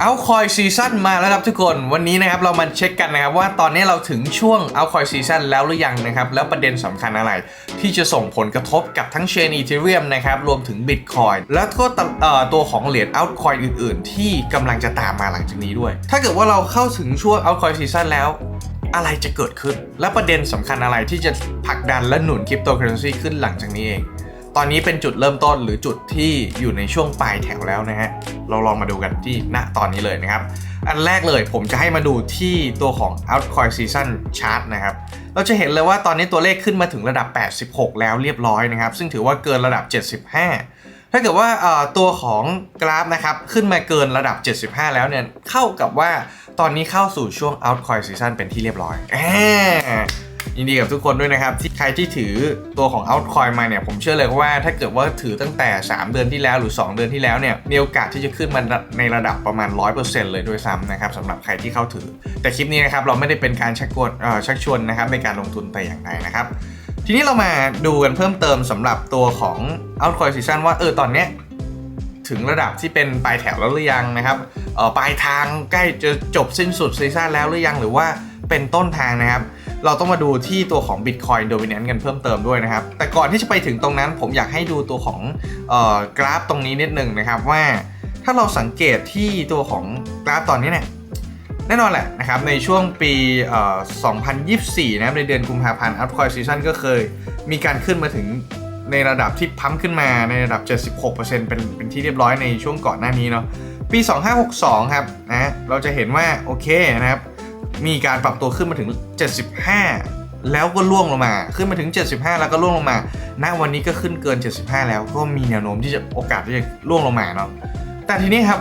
เอาคอยซีซั่นมาแล้วครับทุกคนวันนี้นะครับเรามาเช็คกันนะครับว่าตอนนี้เราถึงช่วงเอาคอยซีซั่นแล้วหรือยังนะครับแล้วประเด็นสำคัญอะไร ที่จะส่งผลกระทบกับทั้งเชนอีเทเรียมนะครับรวมถึง Bitcoin แล้วก็ตัวของเหรียญเอาคอยอื่น ๆ ที่กำลังจะตามมาหลังจากนี้ด้วย ถ้าเกิดว่าเราเข้าถึงช่วงเอาคอยซีซั่นแล้วอะไรจะเกิดขึ้น และประเด็นสำคัญอะไรที่จะผลักดันและหนุนคริปโตเคอเรนซีขึ้นหลังจากนี้เอง ตอนนี้เป็นจุดเริ่มต้นหรือจุดที่อยู่ในช่วงปลายแถวแล้วนะฮะ เราลองมาดูกันที่ณตอนนี้เลยนะครับ อันแรกเลยผมจะให้มาดูที่ตัวของ Outcoin Season Chart นะครับ เราจะเห็นเลยว่าตอนนี้ตัวเลขขึ้นมาถึงระดับ 86 แล้วเรียบร้อยนะครับ ซึ่งถือว่าเกินระดับ 75ถ้าเกิดว่าตัวของกราฟนะครับขึ้นมาเกินระดับ 75 แล้วเนี่ยเข้ากับว่าตอนนี้เข้าสู่ช่วง Outcoin Season เป็นที่เรียบร้อยแยินดีกับทุกคนด้วยนะครับ ที่ใครที่ถือตัวของ Outcoin มาเนี่ย ผมเชื่อเลยว่าถ้าเกิดว่าถือตั้งแต่ 3 เดือนที่แล้วหรือ 2 เดือนที่แล้วเนี่ยมีโอกาสที่จะขึ้นมาในระดับประมาณ 100%เลยด้วยซ้ำนะครับสำหรับใครที่เข้าถือ แต่คลิปนี้นะครับเราไม่ได้เป็นการชักชวนเชักชวนนะครับในการลงทุนแต่อย่างใดนะครับ ทีนี้เรามาดูกันเพิ่มเติมสำหรับตัวของ Outcoin Season ว่าเออตอนเนี้ยถึงระดับที่เป็นปลายแถวแล้วหรือยังนะครับออปลายทางใกล้จะจบสิ้นสุดซีซั่นแล้วหรือยังหรือว่าเป็นต้นทางนะครับ เราต้องมาดูที่ตัวของ Bitcoin Dominance กันเพิ่มเติมด้วยนะครับ แต่ก่อนที่จะไปถึงตรงนั้นผมอยากให้ดูตัวของออกราฟตรงนี้นิดหนึ่งนะครับว่า ถ้าเราสังเกตที่ตัวของกราฟตอนนี้เนี่ยแน่นอนแหละนะครับในช่วงปีเอ่อ2024 นะครับในเดือนกุมภาพันธ์ Upcoin Season ก็เคยมีการขึ้นมาถึงในระดับที่พัมขึ้นมาในระดับ 76%เป็นเป็นที่เรียบร้อยในช่วงก่อนหน้านี้เนาะปี 2562 ครับนะเราจะเห็นว่าโอเคนะครับ มีการปรับตัวขึ้นมาถึง 75 แล้วก็ล่วงลงมา ขึ้นมาถึง 75 แล้วก็ล่วงลงมา ณ วันนี้ก็ขึ้นเกิน 75 แล้วก็มีแนวโน้มที่จะโอกาสที่จะล่วงลงมาเนาะ แต่ทีนี้ครับ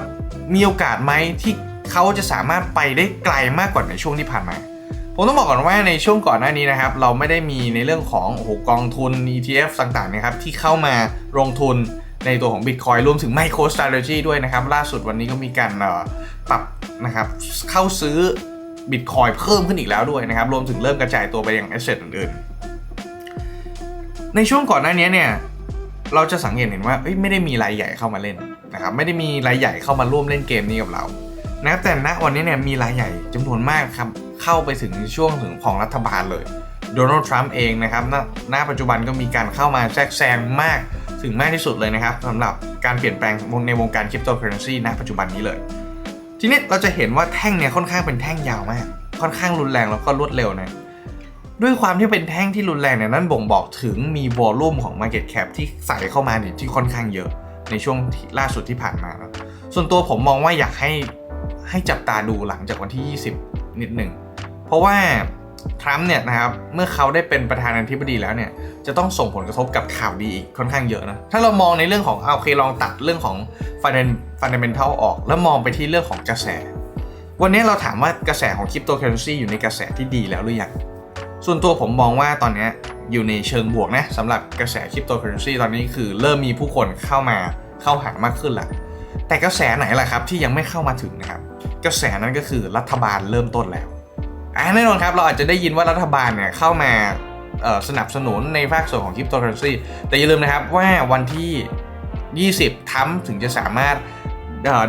มีโอกาสไหมที่เขาจะสามารถไปได้ไกลมากกว่าในช่วงที่ผ่านมา ผมต้องบอกก่อนว่าในช่วงก่อนหน้านี้นะครับ เราไม่ได้มีในเรื่องของโอ้โหกองทุน ETF ต่างๆนะครับที่เข้ามาลงทุนในตัวของ Bitcoin รวมถึง Micro Strategy ด้วยนะครับ ล่าสุดวันนี้ก็มีการปรับนะครับเข้าซื้อ Bitcoin เพิ่มขึ้นอีกแล้วด้วยนะครับ รวมถึงเริ่มกระจายตัวไปยัง Asset อื่นๆ ในช่วงก่อนหน้านี้เนี่ยเราจะสังเกตเห็นว่าไม่ได้มีรายใหญ่เข้ามาเล่นนะครับไม่ได้มีรายใหญ่เข้ามาร่วมเล่นเกมนี้กับเรานะครับแต่ณวันนี้เนี่ยมีรายใหญ่จำนวนมากครับเข้าไปถึงช่วงถึงของรัฐบาลเลยโดนัลด์ทรัมป์เองนะครับณณปัจจุบันก็มีการเข้ามาแทรกแซงมากถึงมากที่สุดเลยนะครับสำหรับการเปลี่ยนแปลงในวงการคริปโตเคอเรนซีณปัจจุบันนี้เลย ทีนี้เราจะเห็นว่าแท่งเนี่ยค่อนข้างเป็นแท่งยาวมาก ค่อนข้างรุนแรงแล้วก็รวดเร็วนะด้วยความที่เป็นแท่งที่รุนแรงเนี่ยนั่นบ่งบอกถึงมีวอลลุ่มของ Market Cap ที่ใส่เข้ามาเนี่ยที่ค่อนข้างเยอะในช่วงล่าสุดที่ผ่านมานะส่วนตัวผมมองว่าอยากให้ให้จับตาดูหลังจากวันที่ 20 นิดหนึ่ง เพราะว่าทรัมป์เนี่ยนะครับเมื่อเขาได้เป็นประธานาธิบดีแล้วเนี่ยจะต้องส่งผลกระทบกับข่าวดีอีกค่อนข้างเยอะนะถ้าเรามองในเรื่องของเอาโอเคลองตัดเรื่องของ f i n a n ฟันเดเมนทัลออก แล้วมองไปที่เรื่องของกระแส วันนี้เราถามว่ากระแสของคริปโตเคอเรนซีอยู่ในกระแสที่ดีแล้วหรือยังส่วนตัวผมมองว่าตอนนี้อยู่ในเชิงบวกนะสำหรับกระแสคริปโตเคอเรนซีตอนนี้คือเริ่มมีผู้คนเข้ามาเข้าหามากขึ้นแล้วแต่กระแสไหนล่ะครับที่ยังไม่เข้ามาถึงนะครับ กระแสนั้นก็คือรัฐบาลเริ่มต้นแล้วอ่าแน่นอนครับเราอาจจะได้ยินว่ารัฐบาลเนี่ยเข้ามาสนับสนุนในภาคส่วนของคริปโตเคอเรนซีแต่อย่าลืมนะครับว่าวันที่ 20ทั้มถึงจะสามารถ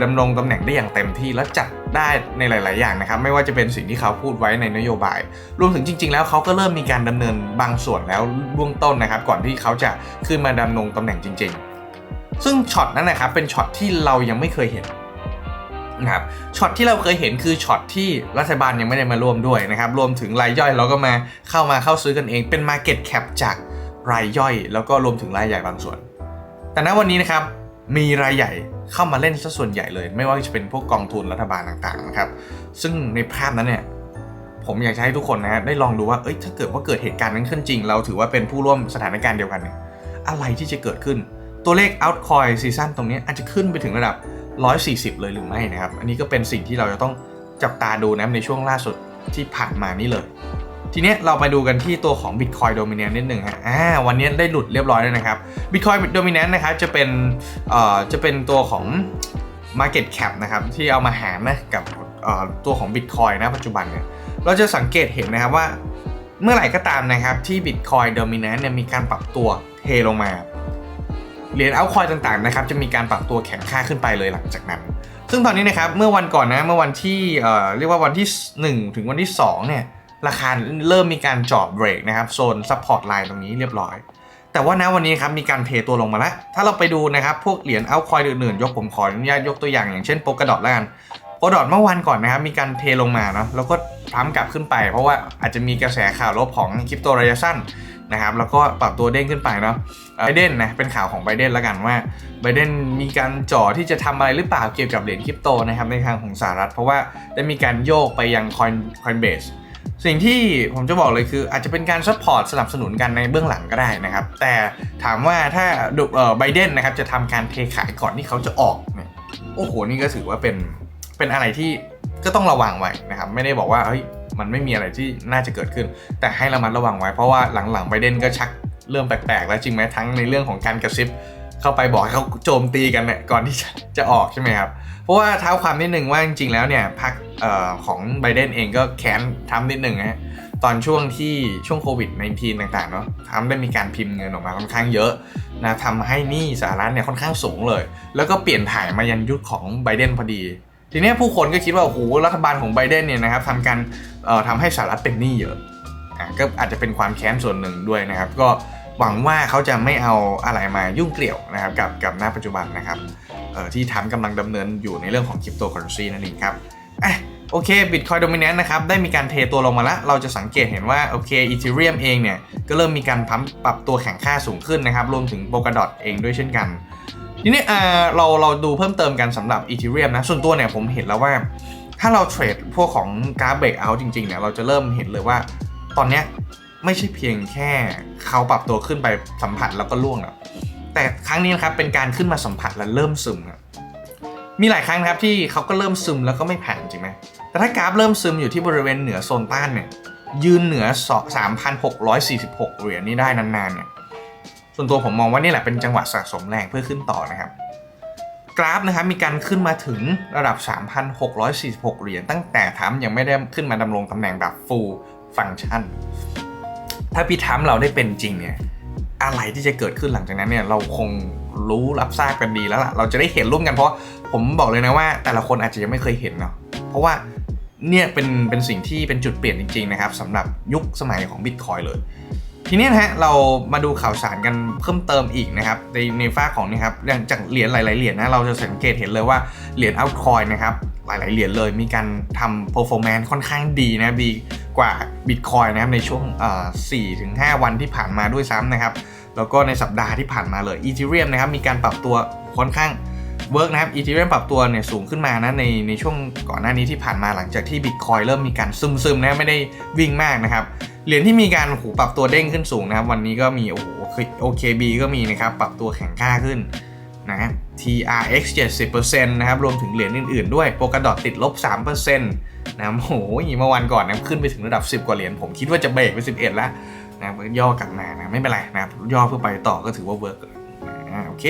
ดำรงตำแหน่งได้อย่างเต็มที่และจัดได้ในหลาย ๆ อย่างนะครับ ไม่ว่าจะเป็นสิ่งที่เขาพูดไว้ในนโยบาย รวมถึงจริง ๆ แล้วเขาก็เริ่มมีการดำเนินบางส่วนแล้วเบื้องต้นนะครับ ก่อนที่เขาจะขึ้นมาดำรงตำแหน่งจริง ๆ ซึ่งช็อตนั้นนะครับเป็นช็อตที่เรายังไม่เคยเห็นนะครับช็อตที่เราเคยเห็นคือช็อตที่รัฐบาลยังไม่ได้มาร่วมด้วยนะครับรวมถึงรายย่อยเราก็มาเข้ามาเข้าซื้อกันเองเป็น Market Cap จากรายย่อย แล้วก็รวมถึงรายใหญ่บางส่วน แต่ณวันนี้นะครับมีรายใหญ่ เข้ามาเล่นซะส่วนใหญ่เลย ไม่ว่าจะเป็นพวกกองทุนรัฐบาลต่างๆนะครับ ซึ่งในภาพนั้นเนี่ยผมอยากจะให้ทุกคนนะได้ลองดูว่าเอ้ยถ้าเกิดว่าเกิดเหตุการณ์นั้นขึ้นจริง เราถือว่าเป็นผู้ร่วมสถานการณ์เดียวกันเนี่ยอะไรที่จะเกิดขึ้น ตัวเลข outcoin season ตรงนี้อาจจะขึ้นไปถึงระดับ 140 เลยหรือไม่นะครับ อันนี้ก็เป็นสิ่งที่เราจะต้องจับตาดูนะในช่วงล่าสุดที่ผ่านมานี่เลย ทีนี้เรามาดูกันที่ตัวของ Bitcoin Dominance นิดหนึ่งฮะอ่าวันนี้ได้หลุดเรียบร้อยแล้วนะครับ Bitcoin Dominance นะครับจะเป็นเอ่อจะเป็นตัวของ Market Cap นะครับที่เอามาหารนะกับเอ่อตัวของ Bitcoin นะปัจจุบันเนี่ยเราจะสังเกตเห็นนะครับว่าเมื่อไหร่ก็ตามนะครับที่ Bitcoin Dominance เนี่ยมีการปรับตัวเทลงมาเหรียญเอาคอยต่างๆนะครับจะมีการปรับตัวแข็งค่าขึ้นไปเลยหลังจากนั้น ซึ่งตอนนี้นะครับเมื่อวันก่อนนะเมื่อวันที่เอ่อเรียกว่าวันที่ 1 ถึงวันที่2เนี่ย ราคาเริ่มมีการจอบเบรกนะครับโซนซัพพอร์ตไลน์ตรงนี้เรียบร้อย แต่ว่านะวันนี้ครับมีการเทตัวลงมาแล้ว ถ้าเราไปดูนะครับพวกเหรียญเอาคอยอื่นๆยกผมขออนุญาตยกตัวอย่างอย่างเช่นโปกระดอทแล้วกันโปกระดอทเมื่อวันก่อนนะครับมีการเทลงมาเนาะแล้วก็พร้ำกลับขึ้นไป เพราะว่าอาจจะมีกระแสข่าวลบของคริปโตระยะสั้นนะครับแล้วก็ปรับตัวเด้งขึ้นไปเนาะไบเดนนะเป็นข่าวของไบเดนแล้วกันว่าไบเดนมีการจ่อที่จะทำอะไรหรือเปล่าเกี่ยวกับเหรียญคริปโตนะครับในทางของสหรัฐ เพราะว่าได้มีการโยกไปยังคอยคอยเบส สิ่งที่ผมจะบอกเลยคืออาจจะเป็นการซัพพอร์ตสนับสนุนกันในเบื้องหลังก็ได้นะครับ แต่ถามว่าถ้าดูไบเดนนะครับจะทำการเทขายก่อนที่เขาจะออกเนี่ยโอ้โหนี่ก็ถือว่าเป็นเป็นอะไรที่ก็ต้องระวังไว้นะครับ ไม่ได้บอกว่าเฮ้ยมันไม่มีอะไรที่น่าจะเกิดขึ้น แต่ให้ระมัดระวังไว้เพราะว่าหลังๆไบเดนก็ชักเริ่มแปลกๆแล้วจริงไหมทั้งในเรื่องของการกระซิบ เข้าไปบอกให้เขาโจมตีกันเนี่ยก่อนที่จะจะออกใช่ไหมครับเพราะว่าเท้าความนิดนึงว่าจริงๆแล้วเนี่ยพรรคของไบเดนเองก็แค้นทำนิดนึงฮะตอนช่วงที่ช่วงโควิด -19 ต่างๆเนาะทำได้มีการพิมพ์เงินออกมาค่อนข้างเยอะนะทำให้หนี้สหรัฐเนี่ยค่อนข้างสูงเลย แล้วก็เปลี่ยนถ่ายมายันยุคของไบเดนพอดี ทีนี้ผู้คนก็คิดว่าโอ้โหรัฐบาลของไบเดนเนี่ยนะครับทำการเอ่อทำให้สหรัฐเป็นหนี้เยอะอะก็อาจจะเป็นความแค้นส่วนหนึ่งด้วยนะครับ ก็ หวังว่าเขาจะไม่เอาอะไรมายุ่งเกี่ยวนะครับกับกับหน้าปัจจุบันนะครับเอ่ที่ทำกำลังดำเนินอยู่ในเรื่องของคริปโตเคอเรนซีนั่นเองครับอะโอเค Bitcoin Dominance นะครับ ได้มีการเทตัวลงมาแล้ว เราจะสังเกตเห็นว่า โอเค Ethereum เองเนี่ย ก็เริ่มมีการพัมปรับตัวแข่งค่าสูงขึ้นนะครับ รวมถึง Polkadot เองด้วยเช่นกัน ทีนี้เราเราดูเพิ่มเติมกันสำหรับ Ethereum นะ ส่วนตัวเนี่ยผมเห็นแล้วว่า ถ้าเราเทรดพวกของกราฟเบรกเอาจริงๆเนี่ยเราจะเริ่มเห็นเลยว่าตอนเนี้ย ไม่ใช่เพียงแค่เขาปรับตัวขึ้นไปสัมผัสแล้วก็ล่วงแล้วแต่ครั้งนี้นะครับเป็นการขึ้นมาสัมผัสและเริ่มซึมครับมีหลายครั้งนะครับที่เขาก็เริ่มซึมแล้วก็ไม่ผ่านจริงไหมแต่ถ้ากราฟเริ่มซึมอยู่ที่บริเวณเหนือโซนต้านเนี่ยยืนเหนือ 3,646 เหรียญนี้ได้นานๆเนี่ยส่วนตัวผมมองว่านี่แหละเป็นจังหวะสะสมแรงเพื่อขึ้นต่อนะครับ กราฟนะครับมีการขึ้นมาถึงระดับ 3,646 เหรียญตั้งแต่ทำยังไม่ได้ขึ้นมาดำรงตำแหน่งแบบ full function ถ้าพี่ทำเราได้เป็นจริงเนี่ยอะไรที่จะเกิดขึ้นหลังจากนั้นเนี่ยเราคงรู้รับทราบกันดีแล้วล่ะเราจะได้เห็นร่วมกันเพราะผมบอกเลยนะว่า แต่ละคนอาจจะยังไม่เคยเห็นเนาะเพราะว่าเนี่ยเป็นเป็นสิ่งที่เป็นจุดเปลี่ยนจริงๆนะครับสำหรับยุคสมัยของบิตคอยเลย ทีนี้นะฮะเรามาดูข่าวสารกันเพิ่มเติมอีกนะครับในในฝ้าของนี่ครับอย่างจากเหรียญหลายๆเหรียญนะเราจะสังเกตเห็นเลยว่าเหรียญอัลคอยนะครับหลายๆเหรียญเลยมีการทำ performance ค่อนข้างดีนะดีกว่า Bitcoin นะครับในช่วงเอ่ถึง5วันที่ผ่านมาด้วยซ้ำนะครับแล้วก็ในสัปดาห์ที่ผ่านมาเลย Ethereum นะครับมีการปรับตัวค่อนข้างเวิร์กนะครับ Ethereum ปรับตัวเนี่ยสูงขึ้นมานะในในช่วงก่อนหน้านี้ที่ผ่านมาหลังจากที่ Bitcoin เริ่มมีการซึมๆนะไม่ได้วิ่งมากนะครับ เหรียญที่มีการโอ้โหปรับตัวเด้งขึ้นสูงนะครับ วันนี้ก็มีโอ้โห OKB ก็มีนะครับ ปรับตัวแข็งค่าขึ้นนะ TRX 70%นะครับ รวมถึงเหรียญอื่นๆด้วย Polkadot ติดลบ 3%นะครับโอ้โหเมื่อวันก่อนนะขึ้นไปถึงระดับ 10 กว่าเหรียญผมคิดว่าจะเบรกไป 11 แล้วนะย่อกลับมานะไม่เป็นไรนะครับย่อเพื่อไปต่อก็ถือว่าเวิร์กนะโอเค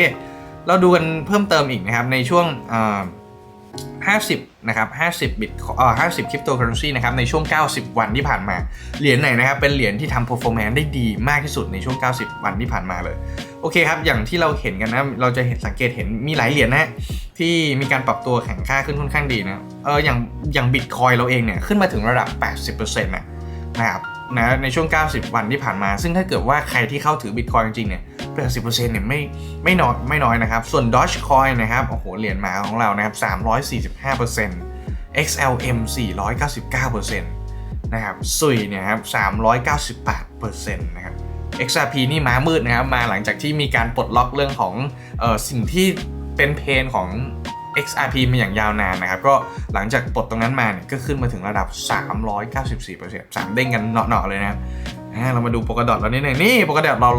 เราดูกันเพิ่มเติมอีกนะครับในช่วงอ 50นะครับ50บิตเอ่อ50คริปโตเคอเรนซีนะครับในช่วง 90 วันที่ผ่านมา เหรียญไหนนะครับเป็นเหรียญที่ทำ performance ได้ดีมากที่สุดในช่วง 90 วันที่ผ่านมาเลย โอเคครับ อย่างที่เราเห็นกันนะ เราจะเห็นสังเกตเห็นมีหลายเหรียญนะที่มีการปรับตัวแข็งค่าขึ้นค่อนข้างดีนะเอออย่างอย่างบิตคอยเราเองเนี่ยขึ้นมาถึงระดับ 80%นะนะครับ นะในช่วง 90 วันที่ผ่านมา ซึ่งถ้าเกิดว่าใครที่เข้าถือบิตคอยจริงๆเนี่ย80%เนี่ยไม่ไม่น้อยไม่น้อยนะครับ ส่วน Dogecoin นะครับโอ้โหเหรียญหมาของเรานะครับ345% XLM 499%นะครับซุยเนี่ยครับ398%นะครับ XRP นี่ม้ามืดนะครับ มาหลังจากที่มีการปลดล็อกเรื่องของเออสิ่งที่เป็นเพนของ XRP มาอย่างยาวนานนะครับ ก็หลังจากปลดตรงนั้นมาเนี่ยก็ขึ้นมาถึงระดับ 394% 3เด้งกันเนาะๆเลยนะเรามาดูโปกดอทเรานิดหนึ่งนี่โปกดอทเรา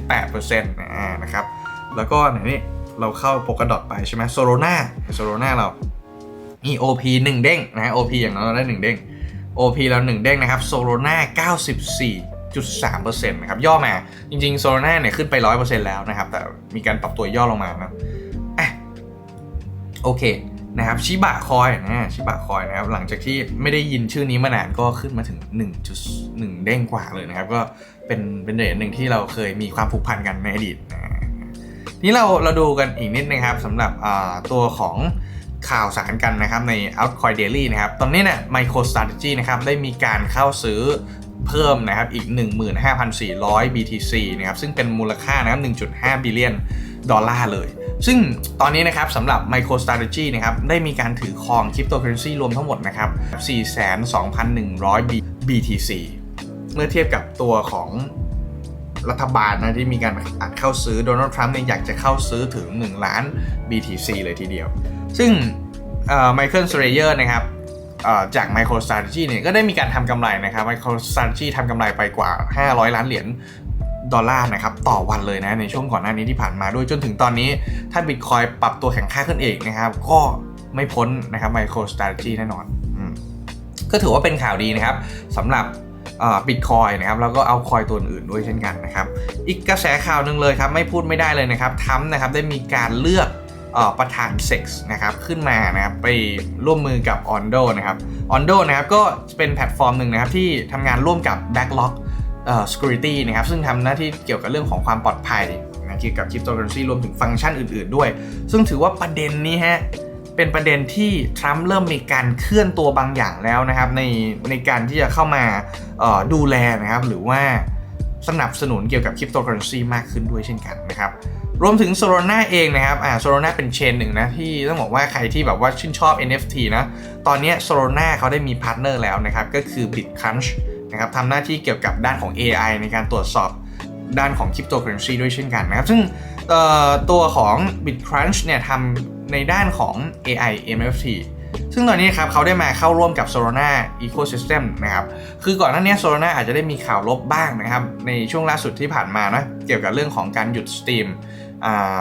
158%นะครับ แล้วก็ไหนนี่เราเข้าโปกดอทไปใช่ไหมโซโลนาโซโลนาเรานี่ OP 1 เด้งนะ OP อย่างน้อยเราได้ 1 เด้ง OP เรา 1 เด้งนะครับโซโลนา94.3%นะครับย่อมาจริงๆโซโลนาเนี่ยขึ้นไป 100%แล้วนะครับ แต่มีการปรับตัวย่อลงมานะ โอเคนะครับชิบะคอยนะชิบะคอยนะครับหลังจากที่ไม่ได้ยินชื่อนี้มานานก็ขึ้นมาถึง 1.1 เด้งกว่าเลยนะครับ ก็เป็นเป็นเหรียญหนึ่งที่เราเคยมีความผูกพันกันในอดีตนะนี่เราเราดูกันอีกนิดนึงครับสำหรับตัวของข่าวสารกันนะครับใน Outcoin Daily นะครับ ตอนนี้เนี่ย MicroStrategy นะครับได้มีการเข้าซื้อเพิ่มนะครับอีก 15,400 BTC นะครับซึ่งเป็นมูลค่านะครับ1.5 บิลเลียนดอลลาร์เลย ซึ่งตอนนี้นะครับสำหรับ MicroStrategy นะครับได้มีการถือครองคริปโตเคอเรนซีรวมทั้งหมดนะครับ 42,100 BTC เมื่อเทียบกับตัวของรัฐบาลนะที่มีการอัดเข้าซื้อโดนัลด์ทรัมป์เนี่ยอยากจะเข้าซื้อถึง 1 ล้าน BTC เลยทีเดียว ซึ่งไมเคิลสเตรเยอร์นะครับจาก MicroStrategy เนี่ยก็ได้มีการทำกำไรนะครับ MicroStrategy ทำกำไรไปกว่า 500 ล้านเหรียญ ดอลลาร์นะครับต่อวันเลยนะในช่วงก่อนหน้านี้ที่ผ่านมาด้วยจนถึงตอนนี้ ถ้า Bitcoin ปรับตัวแข็งค่าขึ้นเอีกนะครับ ก็ไม่พ้นนะครับ MicroStrategy แน่นอนอก็ถือว่าเป็นข่าวดีนะครับสำหรับบิตคอยนะครับแล้วก็เอาคอยตัวอื่นด้วยเช่นกันนะครับอีกกระแสข่าวหนึ่งเลยครับไม่พูดไม่ได้เลยนะครับทำนะครับได้มีการเลือกอประธาน Sex นะครับขึ้นมานะครับไปร่วมมือกับ Ondo นะครับ Ondo นะครับก็เป็นแพลตฟอร์มหนึ่งนะครับที่ทำงานร่วมกับ Backlog เอ่อ security นะครับซึ่งทำหน้าที่เกี่ยวกับเรื่องของความปลอดภัยนะเกี่ยวกับคริปโตเคอเรนซีรวมถึงฟังก์ชันอื่น ๆด้วย ซึ่งถือว่าประเด็นนี้ฮะเป็นประเด็นที่ทรัมป์เริ่มมีการเคลื่อนตัวบางอย่างแล้วนะครับในในการที่จะเข้ามาดูแลนะครับหรือว่าสนับสนุนเกี่ยวกับคริปโตเคอเรนซีมากขึ้นด้วยเช่นกันนะครับรวมถึง Solana เองนะครับอ่า Solana เป็นเชนหนึ่งนะที่ต้องบอกว่าใครที่แบบว่าชื่นชอบ NFT นะตอนนี้ Solana เขาได้มีพาร์ทเนอร์แล้วนะครับก็คือ BitCrunch นะครับทำหน้าที่เกี่ยวกับด้านของ AI ในการตรวจสอบด้านของคริปโตเคอเรนซีด้วยเช่นกันนะครับ ซึ่งตัวของ BitCrunch เนี่ยทำในด้านของ AI NFT ซึ่งตอนนี้ครับเขาได้มาเข้าร่วมกับ Solana Ecosystem นะครับ คือก่อนหน้านี้ Solana อาจจะได้มีข่าวลบบ้างนะครับ ในช่วงล่าสุดที่ผ่านมานะเกี่ยวกับเรื่องของการหยุดสตรีม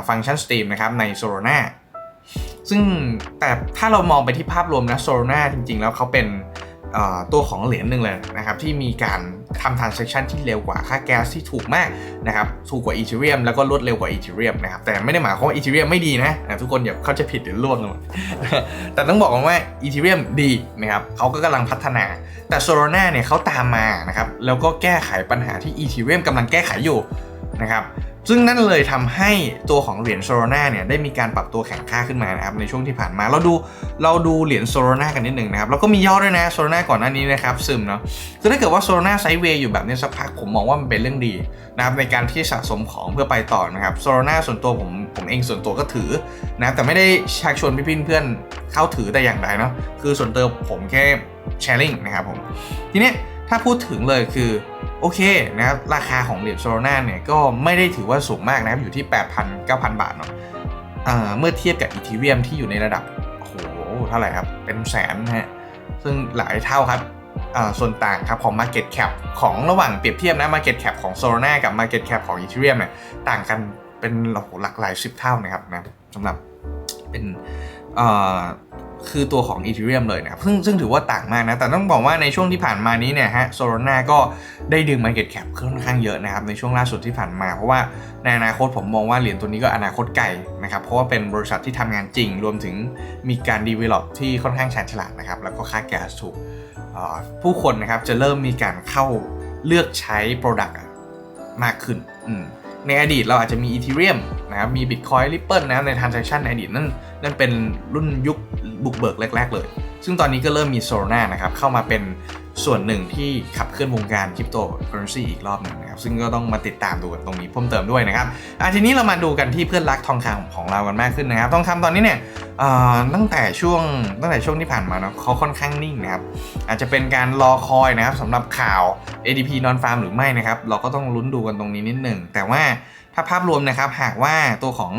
ฟังก์ชันสตรีมนะครับใน Solana ซึ่งแต่ถ้าเรามองไปที่ภาพรวมนะ Solana จริง ๆ แล้วเขาเป็น ตัวของเหรียญหนึ่งเลยนะครับที่มีการทำ transaction ที่เร็วกว่าค่าแก๊สที่ถูกมากนะครับถูกกว่า Ethereum แล้วก็รวดเร็วกว่า Ethereum นะครับแต่ไม่ได้หมายความว่า Ethereum ไม่ดีนะนะทุกคนอย่าเข้าใจผิดหรือล่วงกันหมดแต่ต้องบอกว่า Ethereum ดีนะครับเขาก็กำลังพัฒนา แต่ Solana เนี่ยเขาตามมานะครับแล้วก็แก้ไขปัญหาที่ Ethereum กำลังแก้ไขอยู่นะครับ ซึ่งนั่นเลยทำให้ตัวของเหรียญ Solana เนี่ยได้มีการปรับตัวแข็งค่าขึ้นมานะครับในช่วงที่ผ่านมาเราดูเราดูเหรียญ Solana กันนิดหนึ่งนะครับแล้วก็มีย่อด้วยนะ Solana ก่อนหน้านี้นะครับซึมเนาะคือถ้าเกิดว่า Solana ไซด์เวย์อยู่แบบนี้สักพักผมมองว่ามันเป็นเรื่องดีนะครับในการที่สะสมของเพื่อไปต่อนะครับ Solana ส่วนตัวผมผมเองส่วนตัวก็ถือนะครับแต่ไม่ได้ชักชวนพี่ๆเพื่อนเข้าถือแต่อย่างใดเนาะคือส่วนตัวผมแค่แชร์ลิงนะครับผมทีเนี้ย ถ้าพูดถึงเลยคือโอเคนะครับราคาของเหรียญ Solana เนี่ยก็ไม่ได้ถือว่าสูงมากนะครับอยู่ที่ 8,000 9,000 บาทเนาะเมื่อเทียบกับ Ethereum ที่อยู่ในระดับโอ้โหเท่าไหร่ครับ เป็นแสนนะฮะซึ่งหลายเท่าครับส่วนต่างครับของ Market Cap ของระหว่างเปรียบเทียบนะ Market Cap ของ Solana กับ Market Cap ของ Ethereum เนี่ยต่างกันเป็นหลักหลายสิบเท่านะครับนะสำหรับเป็นอ่อ คือตัวของ Ethereum เลยนะครับซึ่งซึ่งถือว่าต่างมากนะ แต่ต้องบอกว่าในช่วงที่ผ่านมานี้เนี่ยฮะ Solana ก็ได้ดึง Market Cap ค่อนข้างเยอะนะครับ ในช่วงล่าสุดที่ผ่านมา เพราะว่าในอนาคตผมมองว่าเหรียญตัวนี้ก็อนาคตไกลนะครับ เพราะว่าเป็นบริษัทที่ทำงานจริง รวมถึงมีการ develop ที่ค่อนข้างชาญฉลาดนะครับ แล้วก็ค่าแก๊สถูกผู้คนนะครับจะเริ่มมีการเข้าเลือกใช้ Product มากขึ้นในอดีตเราอาจจะมี Ethereum นะครับมี Bitcoin Ripple นะใน transaction ในอดีตนั่นนั่นเป็นรุ่นยุค บุกเบิกแรก ๆ เลย ซึ่งตอนนี้ก็เริ่มมี Solana นะครับเข้ามาเป็นส่วนหนึ่งที่ขับเคลื่อนวงการคริปโตเคอเรนซีอีกรอบหนึ่งนะครับ ซึ่งก็ต้องมาติดตามดูกันตรงนี้เพิ่มเติมด้วยนะครับอะทีนี้เรามาดูกันที่เพื่อนรักทองคำของเรากันมากขึ้นนะครับ ทองคำตอนนี้เนี่ยตั้งแต่ช่วงตั้งแต่ช่วงที่ผ่านมาเนาะเขาค่อนข้างนิ่งนะครับ อาจจะเป็นการรอคอยนะครับสำหรับข่าว ADP non farm หรือไม่นะครับ เราก็ต้องลุ้นดูกันตรงนี้นิดหนึ่งแต่ว่าถ้าภาพรวมนะครับหากว่าตัวของ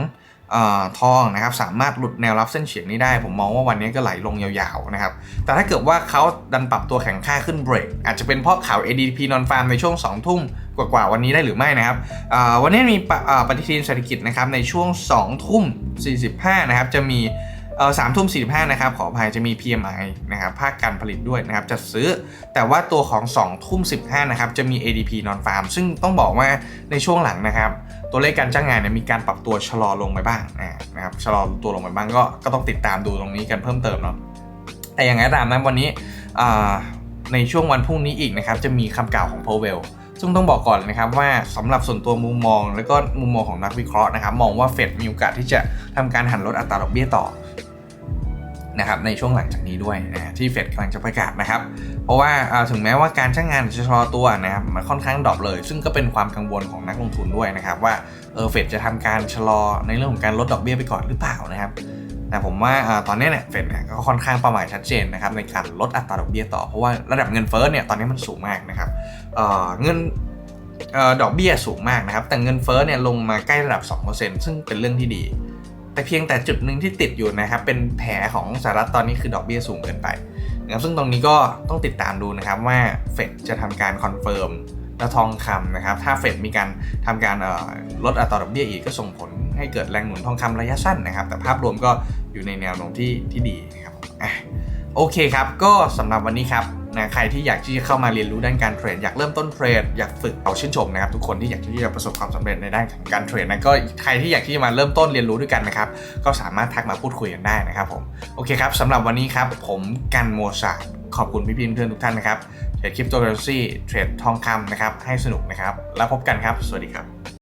ทองนะครับสามารถหลุดแนวรับเส้นเฉียงนี้ได้ ผมมองว่าวันนี้ก็ไหลลงยาวๆนะครับแต่ถ้าเกิดว่าเขาดันปรับตัวแข็งค่าขึ้นเบรก อาจจะเป็นเพราะข่าว ADP non farm ในช่วง 2 ทุ่มกว่าๆวันนี้ได้หรือไม่นะครับวันนี้มีปปฏิทินเศรษฐกิจนะครับในช่วง 2 ทุ่ม 45 นะครับจะมี สามทุ่มสี่ห้านะครับขออภัยจะมี PMI นะครับภาคการผลิตด้วยนะครับจัดซื้อ แต่ว่าตัวของ2ทุ่ม15นะครับจะมี ADP non farm ซึ่งต้องบอกว่าในช่วงหลังนะครับ ตัวเลขการจ้างงานเนี่ยมีการปรับตัวชะลอลงไปบ้างนะครับชะลอตัวลงไปบ้างก็ก็ต้องติดตามดูตรงนี้กันเพิ่มเติมเนาะแต่อย่างไรตามนะวันนี้ในช่วงวันพรุ่งนี้อีกนะครับจะมีคำกล่าวของ Powell ซึ่งต้องบอกก่อนนะครับว่าสำหรับส่วนตัวมุมมอง และก็มุมมองของนักวิเคราะห์นะครับมองว่าเฟดมีโอกาสที่จะทำการหันลดอัตราดอกเบี้ยต่อ นะครับในช่วงหลังจากนี้ด้วยนะที่เฟดกำลังจะประกาศนะครับ เพราะว่าถึงแม้ว่าการจ้างงานจะชะลอตัวนะครับมันค่อนข้างดรอปเลย ซึ่งก็เป็นความกังวลของนักลงทุนด้วยนะครับ ว่าเออเฟดจะทำการชะลอในเรื่องของการลดดอกเบี้ยไปก่อนหรือเปล่านะครับแต่ผมว่าตอนนี้เนี่ยเฟดเนี่ยก็ค่อนข้างเป้าหมายชัดเจนนะครับในการลดอัตราดอกเบี้ยต่อ เพราะว่าระดับเงินเฟ้อเนี่ยตอนนี้มันสูงมากนะครับเงินดอกเบี้ยสูงมากนะครับแต่เงินเฟ้อเนี่ยลงมาใกล้ระดับ 2%ซึ่งเป็นเรื่องที่ดี แต่เพียงแต่จุดหนึ่งที่ติดอยู่นะครับ เป็นแผลของสหรัฐตอนนี้คือดอกเบี้ยสูงเกินไปนะครับซึ่งตรงนี้ก็ต้องติดตามดูนะครับว่าเฟดจะทำการคอนเฟิร์มและทองคำนะครับ ถ้าเฟดมีการทำการลดอัตราดอกเบี้ยอีกก็ส่งผลให้เกิดแรงหนุนทองคำระยะสั้นนะครับ แต่ภาพรวมก็อยู่ในแนวโน้มที่ที่ดีนะครับอะโอเคครับ ก็สำหรับวันนี้ครับ นะใครที่อยากที่จะเข้ามาเรียนรู้ด้านการเทรดอยากเริ่มต้นเทรดอยากฝึกเอาชื่นชมนะครับทุกคนที่อยากที่จะประสบความสำเร็จในด้านของการเทรดนะก็ใครที่อยากที่จะมาเริ่มต้นเรียนรู้ด้วยกันนะครับก็สามารถทักมาพูดคุยกันได้นะครับผมโอเคครับสำหรับวันนี้ครับผมกันโมซาขอบคุณพี่พินเพื่อนทุกท่านนะครับเทรดคริปโตเคอเรนซีเทรดทองคำนะครับให้สนุกนะครับแล้วพบกันครับ สวัสดีครับ